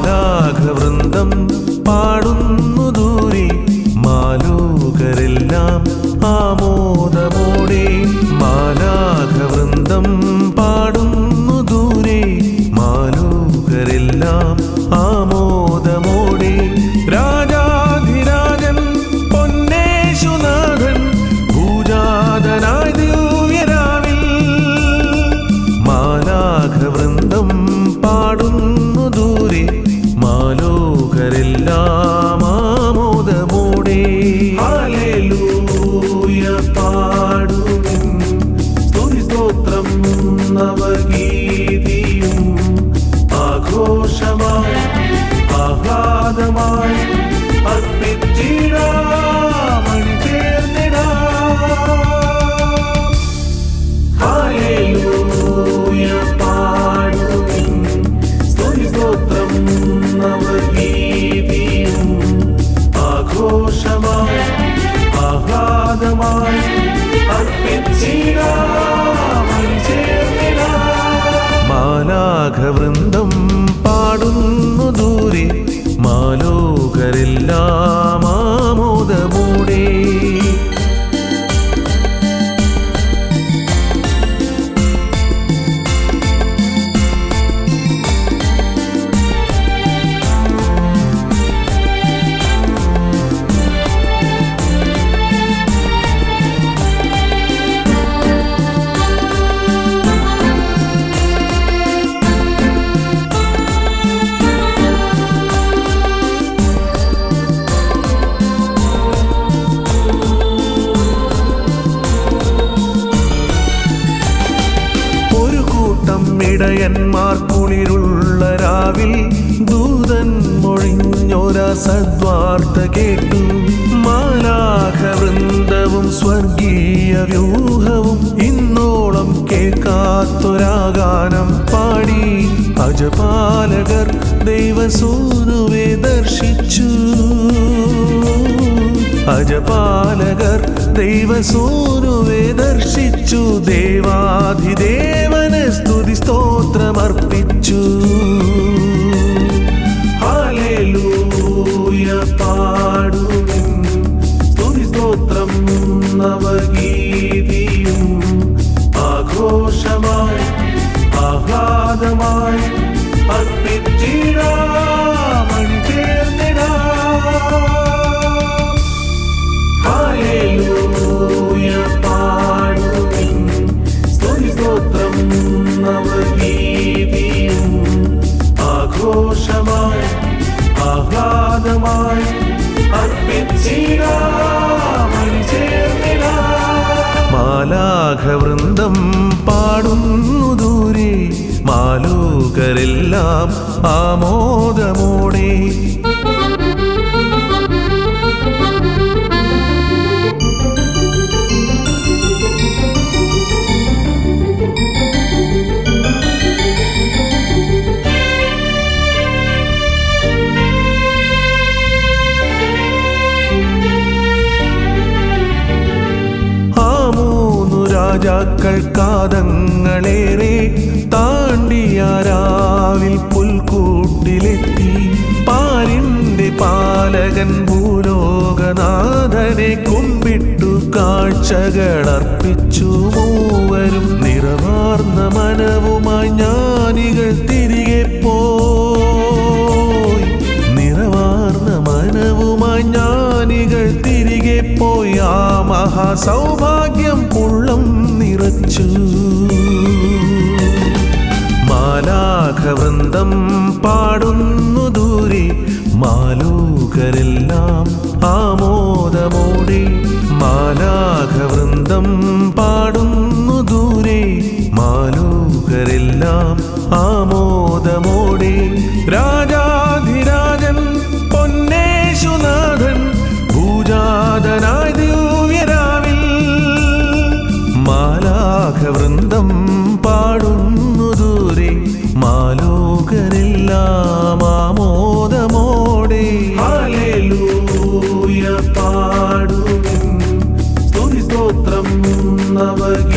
മാലാഘവൃന്ദം പാടുന്നു ദൂരി മാലോകരെല്ലാം ആമോ മാലാഘവൃന്ദം പാടുന്നു ദൂരെ മാലോകരെല്ലാം ഇടയന്മാർ കുളിരുള്ള രാവിൽ ദൂതൻ മൊഴിഞ്ഞോരാ സദ്വാർത്ത കേട്ടു. മാലാഖ വൃന്ദവും സ്വർഗീയ വ്യൂഹവും ഇന്നോളം കേൾക്കാത്തൊരാഗാനം പാടി. അജപാലകർ ദൈവസൂനുവെ ദർശിച്ചു. അജപാലകർ ദൈവസൂനുവെ ദർശിച്ചു. ദേവാധിദേവനസ്തു സ്തോത്രമർപ്പിച്ചു മാലാഘവൃന്ദം പാടുന്നു ദൂരെ മാലോകരെല്ലാം ആമോദമോടെ. രാജാക്കൾ കാതങ്ങളേറെ താണ്ടിയാരാവിൽ പുൽക്കൂട്ടിലെത്തി. പാലിന്റെ പാലകൻ ഭൂലോകനാഥനെ കുമ്പിട്ടു കാഴ്ചകളർപ്പിച്ചു. മൂവരും നിറവാർന്ന മനവുമായി ജ്ഞാനികൾ തിരികെ പോയി. നിറവാർന്ന മനവുമായി ജ്ഞാനികൾ തിരികെ പോയി. ആ മഹാസൗഭാഗ്യം മാലാഘവൃന്ദം പാടുന്നു ദൂരെ. മാലോകരെല്ലാം ആമോദമോടെ. മാലാഘവൃന്ദം പാടുന്നു ദൂരെ. മാലോകരെല്ലാം ആമോദമോടെ love again.